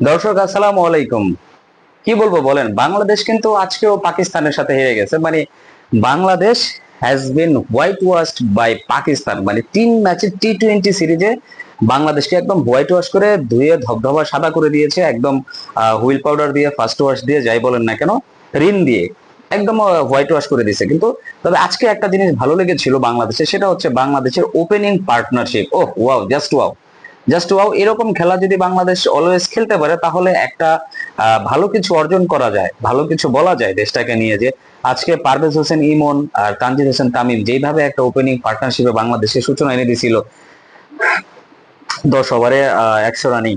দর্শক, আসসালামু আলাইকুম। কি বলব বলেন, বাংলাদেশ কিন্তু আজকেও পাকিস্তানের সাথে হেরে গেছে। মানে Bangladesh has been whitewashed by Pakistan. মানে তিন ম্যাচের টি টোয়েন্টি সিরিজে বাংলাদেশকে একদম হোয়াইট ওয়াশ করে ধুয়ে, ধবধবা সাদা করে দিয়েছে। একদম হুইল পাউডার দিয়ে ফার্স্ট ওয়াশ দিয়ে, যাই বলেন না কেন রিন দিয়ে একদম হোয়াইট ওয়াশ করে দিয়েছে। কিন্তু তবে আজকে একটা জিনিস ভালো লেগেছিল বাংলাদেশে, সেটা হচ্ছে বাংলাদেশের ওপেনিং পার্টনারশিপ ও wow just wow just wow এরকম খেলা যদি বাংলাদেশ অলওয়েজ খেলতে পারে, তাহলে একটা ভালো কিছু অর্জন করা যায়, ভালো কিছু বলা যায় দেশটাকে নিয়ে যে, আজকে পারভেজ হোসেন ইমন আর তানজিদ হোসেন তামিম যেইভাবে একটা ওপেনিং পার্টনারশিপে বাংলাদেশের সূচনা এনে দিছিল, দশ ওভারে একশো রানি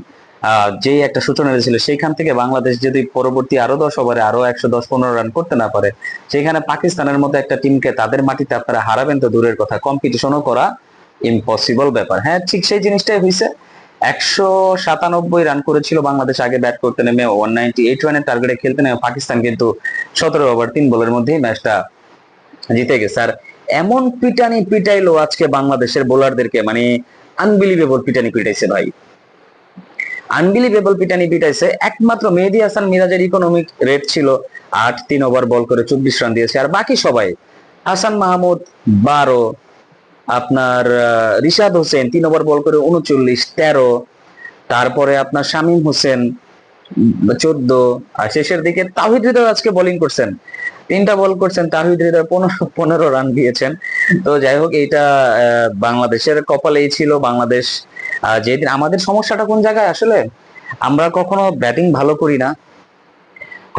যেই একটা সূচনা দিয়েছিল সেইখান থেকে বাংলাদেশ যদি পরবর্তী আরও দশ ওভারে আরও একশো দশ পনেরো রান করতে না পারে সেখানে পাকিস্তানের মতো একটা টিমকে তাদের মাটিতে আপনারা হারাবেন তো দূরের কথা কম্পিটিশনও করা ইম্পসিবল ব্যাপার। হ্যাঁ ঠিক সেই জিনিসটাই হয়েছে একশো সাতানব্বই রান করেছিল বাংলাদেশ আগে ব্যাট করতে নেমে ওয়ান নাইনটি এইট রানের টার্গেটে খেলতে নেমে। পাকিস্তান কিন্তু সতেরো ওভার তিন বলের মধ্যেই ম্যাচটা জিতে গেছে। আর এমন পিটানি পিটাইলো আজকে বাংলাদেশের বোলারদেরকে মানে আনবিলিভেবল পিটানি পিটাইছে ভাই। আনবিলিভেবল পিটানি পিটাইছে। একমাত্র মেহেদি হাসান মিরাজের ইকোনমিক রেট ছিল আট, তিন ওভার বল করে চব্বিশ রান দিয়েছে। আর বাকি সবাই, হাসান মাহমুদ বারো আপনার রিশাদ হোসেন, তিন ওভার বল করে উনচল্লিশ, তেরো। তারপরে আপনার শামীম হোসেন চোদ্দ। আর শেষের দিকে তাহিদ হৃদয় আজকে বোলিং করছেন। তিনটা বল করছেন, তাহিদ হৃদয় পনেরো পনেরো রান দিয়েছেন। তো যাই হোক, এইটা বাংলাদেশের কপালেই ছিল, বাংলাদেশ যেদিন, আমাদের সমস্যাটা কোন জায়গায় আসলে? আমরা কখনো ব্যাটিং ভালো করি না।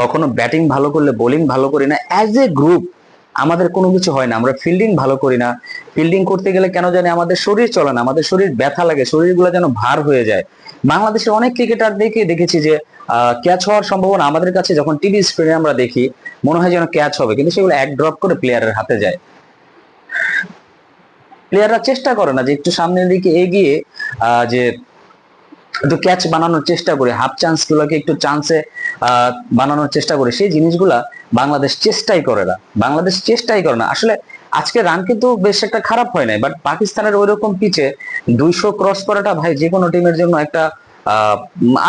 কখনো ব্যাটিং ভালো করলে বোলিং ভালো করি না। অ্যাজ এ গ্রুপ আমাদের কোনো কিছু হয় না, আমরা ফিল্ডিং ভালো করি না। ফিল্ডিং করতে গেলে কেন জানি আমাদের শরীর চলে না, আমাদের শরীর ব্যথা লাগে, শরীরগুলো যেন ভার হয়ে যায়। বাংলাদেশের অনেক ক্রিকেটার দেখে, দেখেছি যে ক্যাচ হওয়ার সম্ভাবনা আমাদের কাছে যখন টিভি স্ক্রিনে আমরা দেখি, মনে হয় যেন ক্যাচ হবে, কিন্তু সেগুলো এক ড্রপ করে প্লেয়ারের হাতে যায়। প্লেয়াররা চেষ্টা করে না যে একটু সামনের দিকে এগিয়ে যে একটু ক্যাচ বানানোর চেষ্টা করে হাফ চান্স গুলোকে একটু চান্সে বানানোর চেষ্টা করে, সেই জিনিসগুলা বাংলাদেশ চেষ্টাই করে না। বাংলাদেশ চেষ্টাই করে না। আসলে আজকে রান কিন্তু বেশ একটা খারাপ হয় নাই বাট পাকিস্তানের ওই রকম পিচে দুইশো ক্রস করাটা ভাই যে কোনো টিমের জন্য একটা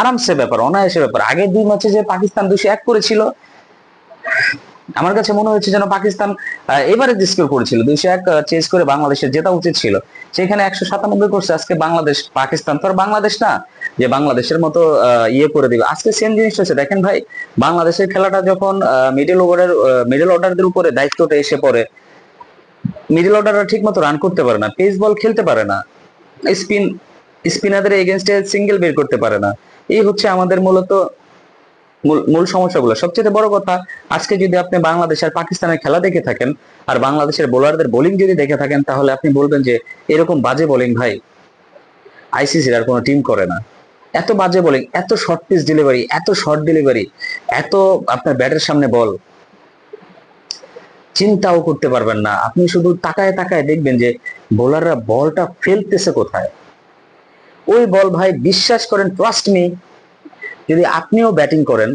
আরামসে ব্যাপার, অনায়াসে ব্যাপার। আগে দুই ম্যাচে যে পাকিস্তান দুইশো এক করেছিল আমার কাছে মনে হয়েছে যেন পাকিস্তান এবারে স্কোর করেছিল। দুইশো এক চেস করে বাংলাদেশের জেতা উচিত ছিল। সেখানে একশো সাতানব্বই করছে আজকে বাংলাদেশ, পাকিস্তান। তো বাংলাদেশ না, যে বাংলাদেশের মতো ইয়ে করে দিবে। আজকে সেম জিনিস হচ্ছে দেখেন ভাই, বাংলাদেশের খেলাটা যখন মিডল ওভারের মিডল অর্ডারদের উপরে দায়িত্বটা এসে পড়ে মিডল অর্ডাররা ঠিক মতো রান করতে পারে না পেস বল খেলতে পারে না স্পিন স্পিনারদের এগেনস্টে সিঙ্গেল বের করতে পারে না। এই হচ্ছে আমাদের মূলত মূল- সমস্যাগুলো। সবচেয়ে বড় কথা, আজকে যদি আপনি বাংলাদেশ আর পাকিস্তানের খেলা দেখে থাকেন, আর বাংলাদেশের বোলারদের বোলিং যদি দেখে থাকেন, তাহলে আপনি বলবেন যে, এরকম বাজে বোলিং ভাই আইসিসির আর কোনো টিম করে না। এত বাজে বোলিং এত শর্ট পিচ ডেলিভারি এত শর্ট ডেলিভারি এত আপনার ব্যাটের সামনে বল। চিন্তাও করতে পারবেন না। আপনি শুধু তাকায় তাকায় দেখবেন যে বোলাররা বলটা ফেলতেছে কোথায়? ওই বল ভাই, বিশ্বাস করেন ট্রাস্ট মি যদি আপনিও ব্যাটিং করেন,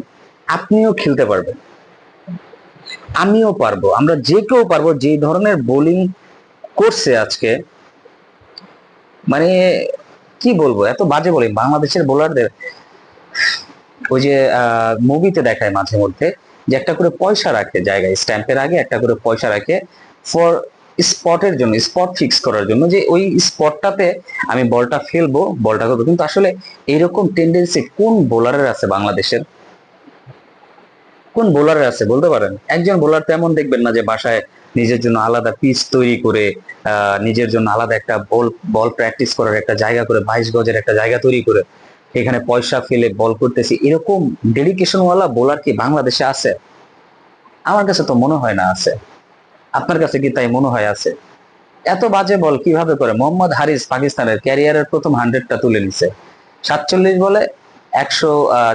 আপনিও খেলতে পারবেন। আমিও পারব, আমরা যে কেউ পারব, যে ধরনের বোলিং করছে আজকে মানে কি বলব, এত বাজে বোলিং বাংলাদেশের বোলারদের ওই যে মুভিতে দেখায় মাঝে মধ্যে, যে একটা করে পয়সা রাখে জায়গায় স্ট্যাম্পের আগে একটা করে পয়সা রাখে ফর স্পটের জন্য স্পট ফিক্স করার জন্য যে ওই স্পটটাতে আমি বলটা ফেলব, বলটা করব। কিন্তু আসলে এরকম টেন্ডেন্সি কোন বোলারের আছে বাংলাদেশের? কোন বোলারের আছে বলতে পারেন? একজন বোলার তেমন দেখবেন না যে বাসায় নিজের জন্য আলাদা পিচ তৈরি করে নিজের জন্য আলাদা একটা বল বল প্র্যাকটিস করার একটা জায়গা করে, বাইশ গজের একটা জায়গা তৈরি করে, এখানে পয়সা ফেলে বল করতেছি। এরকম ডেডিকেশনওয়ালা বোলার কি বাংলাদেশে আছে? আমার কাছে তো মনে হয় না আছে। আপনার কাছে কি তাই মনে হয় আছে? এত বাজে বল কীভাবে করে? মোহাম্মদ হারিস পাকিস্তানের ক্যারিয়ারের প্রথম হান্ড্রেডটা তুলে নিছে। সাতচল্লিশ বলে একশো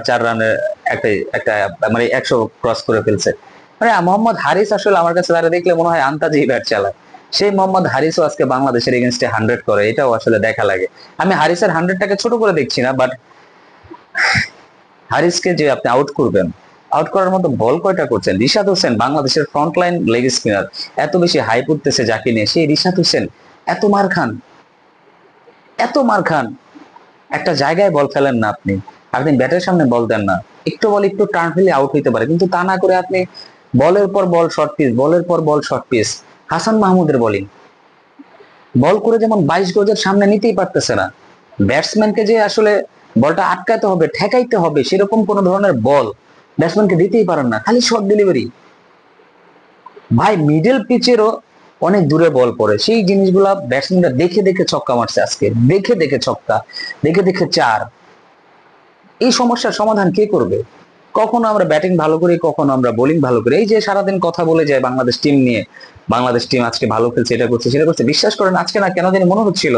চার রানের একটা একটা মানে একশো ক্রস করে ফেলছে। মানে মোহাম্মদ হারিস আসলে আমার কাছে তারা দেখলে মনে হয় আন্তাজি ব্যাট চালায়। সেই মোহাম্মদ হারিসও আজকে বাংলাদেশের এগেনস্টে হান্ড্রেড করে, এটাও আসলে দেখা লাগে। আমি হারিসের হান্ড্রেডটাকে ছোট করে দেখছি না বাট হারিসকে যে আপনি আউট করবেন আউট করার মতো বল কয়টা করছেন? রিশাদ হোসেন বাংলাদেশের ফ্রন্ট লাইন লেগ স্পিনার এত বেশি হাই উঠতেছে যাকে নিয়ে। সেই রিশাদ হোসেন, এত মার খান। এত মার খান। একটা জায়গায় বল ফেলেন না আপনি। আপনি ব্যাটের সামনে বল দেন না। একটু বল, একটু টার্ন ফেলে আউট হইতে পারে। কিন্তু তা না করে আপনি বলের পর বল শর্ট পিস বলের পর বল শর্ট পিস হাসান মাহমুদের বোলিং বল করে যেমন বাইশ গজের সামনে নিতেই পারতেছে না। ব্যাটসম্যানকে যে আসলে বলটা আটকাতে হবে, ঠেকাইতে হবে, সেরকম কোন ধরনের বল ব্যাটসম্যানকে দিতেই পারেন না, খালি শর্ট ডেলিভারি ভাই মিডল পিচেরও অনেক দূরে বল পড়ে। সেই জিনিসগুলা ব্যাটসম্যানরা দেখে দেখে ছক্কা মারছে আজকে। দেখে দেখে ছক্কা, দেখে দেখে চার। এই সমস্যার সমাধান কে করবে? কখনো আমরা ব্যাটিং ভালো করি, কখনো আমরা বোলিং ভালো করি। এই যে সারাদিন কথা বলে যায় বাংলাদেশ টিম নিয়ে, বাংলাদেশ টিম আজকে ভালো খেলছে, এটা করছে, সেটা করছে। বিশ্বাস করেন, আজকে না কেন জানি মনে হচ্ছিল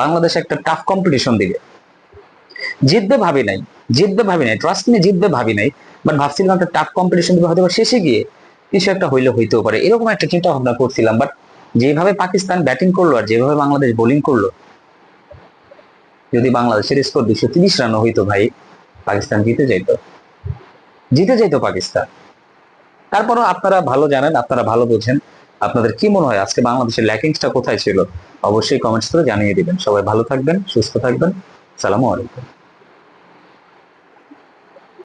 বাংলাদেশ একটা টাফ কম্পিটিশন দিবে। জিতবে ভাবি নাই, জিতবে ভাবি নাই ট্রাস্ট নিয়ে জিতবে ভাবি নাই। বাট ভাবছিলাম একটা টাফ কম্পিটিশন হয়তো শেষে গিয়ে কিছু একটা হইলে হইতেও পারে। এরকম একটা চিন্তা ভাবনা করছিলাম। বাট যেভাবে পাকিস্তান ব্যাটিং করল আর যেভাবে বাংলাদেশ বোলিং করল, যদি বাংলাদেশের স্কোর দুশো তিরিশ রান হইতো ভাই, পাকিস্তান জিতে যাইতো। জিতে যাইতো পাকিস্তান। তারপরও আপনারা ভালো জানেন, আপনারা ভালো বোঝেন। আপনাদের কি মনে হয়, আজকে বাংলাদেশের ল্যাকিংসটা কোথায় ছিল? অবশ্যই কমেন্টস করে জানিয়ে দিবেন। সবাই ভালো থাকবেন, সুস্থ থাকবেন। সালামু আলাইকুম।